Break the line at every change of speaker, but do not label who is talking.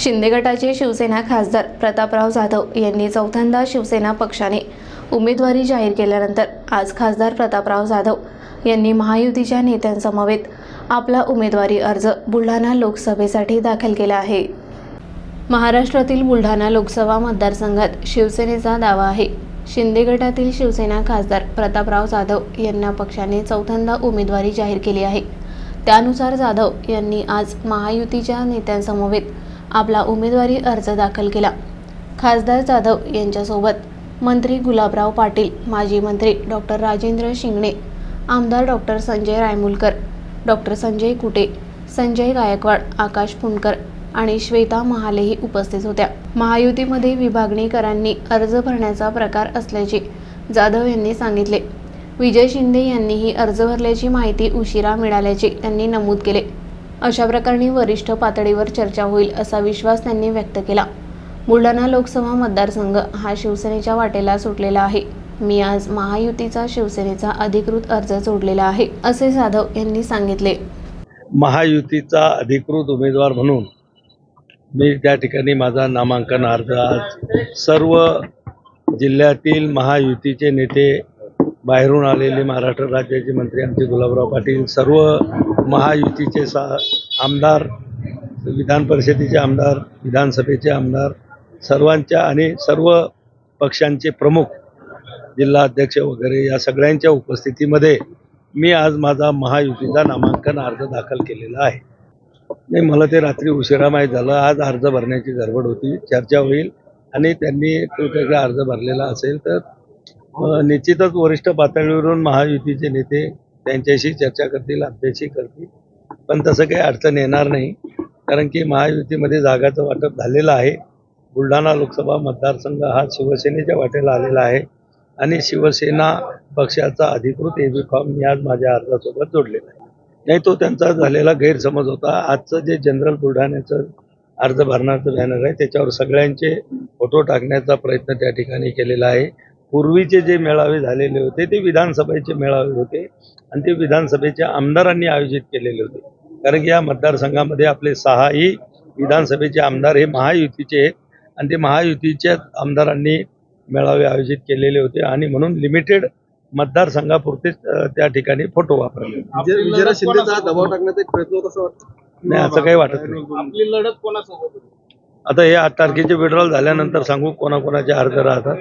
शिंदे गटाचे शिवसेना खासदार प्रतापराव जाधव यांनी चौथ्यांदा शिवसेना पक्षाने उमेदवारी जाहीर केल्यानंतर आज खासदार प्रतापराव जाधव यांनी महायुतीच्या नेत्यांसमवेत आपला उमेदवारी अर्ज बुलढाणा लोकसभेसाठी दाखल केला आहे. महाराष्ट्रातील बुलढाणा लोकसभा मतदारसंघात शिवसेनेचा दावा आहे. शिंदे गटातील शिवसेना खासदार प्रतापराव जाधव यांना पक्षाने चौथ्यांदा उमेदवारी जाहीर केली आहे. त्यानुसार जाधव यांनी आज महायुतीच्या नेत्यांसमवेत आपला उमेदवारी अर्ज दाखल केला. खासदार जाधव यांच्यासोबत मंत्री गुलाबराव पाटील माजी मंत्री डॉक्टर राजेंद्र शिंगणे आमदार डॉक्टर संजय रायमुलकर डॉक्टर संजय कुटे संजय गायकवाड आकाश पुणकर आणि श्वेता महालेही उपस्थित होत्या. महायुतीमध्ये विभागणीकरांनी अर्ज भरण्याचा प्रकार असल्याचे जाधव यांनी सांगितले. विजय शिंदे यांनीही अर्ज भरल्याची माहिती उशिरा मिळाल्याचे त्यांनी नमूद केले. अशा प्रकरणी वरिष्ठ पातळीवर चर्चा होईल असा विश्वास त्यांनी व्यक्त केला. बुलढाणा लोकसभा मतदारसंघ हा शिवसेनेच्या वाटेला सुटलेला आहे. मी आज महायुतीचा शिवसेनेचा अधिकृत अर्ज जोडलेला आहे असे जाधव यांनी सांगितले.
महायुतीचा अधिकृत उमेदवार म्हणून मी त्या ठिकाणी माझा नामांकन अर्ज आज सर्व जिल्ह्यातील महायुतीचे नेते बाहेरून आलेले महाराष्ट्र राज्याचे मंत्री आमचे गुलाबराव पाटील सर्व महायुतीचे सा आमदार विधान परिषदेचे आमदार विधानसभेचे आमदार सर्वांच्या आणि सर्व पक्षांचे प्रमुख जिल्हा अध्यक्ष वगैरे या सगळ्यांच्या उपस्थितीमध्ये मी आज माझा महायुतीचा नामांकन अर्ज दाखल केलेला आहे. नाही मला ते रात्री उशिरा माहीत झालं. आज अर्ज भरण्याची गडबड होती. चर्चा होईल आणि त्यांनी तो अर्ज भरलेला असेल तर निश्चितच वरिष्ठ पातळीवरून महायुतीचे नेते त्यांच्याशी चर्चा करतील आमच्याशी करतील. पण तसं काही अडचण येणार नाही कारण की महायुतीमध्ये जागाचं वाटप झालेलं आहे. बुलढाणा लोकसभा मतदारसंघ हा शिवसेनेच्या वाटेला आलेला आहे आणि शिवसेना पक्षाचा अधिकृत एबी फॉर्म मी आज माझ्या अर्जासोबत जोडलेला आहे. नाही तो त्यांचा झालेला गैरसमज होता. आजचं जे जनरल बुलढाण्याचं अर्ज भरण्याचं बॅनर आहे त्याच्यावर सगळ्यांचे फोटो टाकण्याचा प्रयत्न त्या ठिकाणी केलेला आहे. पूर्वीचे जे मेळावे झालेले होते ते विधानसभेचे मेळावे होते आणि ते विधानसभेच्या आमदारांनी आयोजित केलेले होते. कारण की या मतदारसंघामध्ये आपले सहाही विधानसभेचे आमदार हे महायुतीचे आहेत आणि ते महायुतीच्या आमदारांनी मेळावे आयोजित केलेले होते आणि म्हणून लिमिटेड मतदारसंघापुरतेच त्या ठिकाणी फोटो वापरले
हा दबाव टाकण्याचा एक प्रयत्न होत असं वाटतं.
नाही असं काही वाटत नाही.
आपली लढत कोणासोबत
आता हे आठ तारखेचे विड्रॉल झाल्यानंतर सांगू कोणाकोणाचे अर्ज राहतात.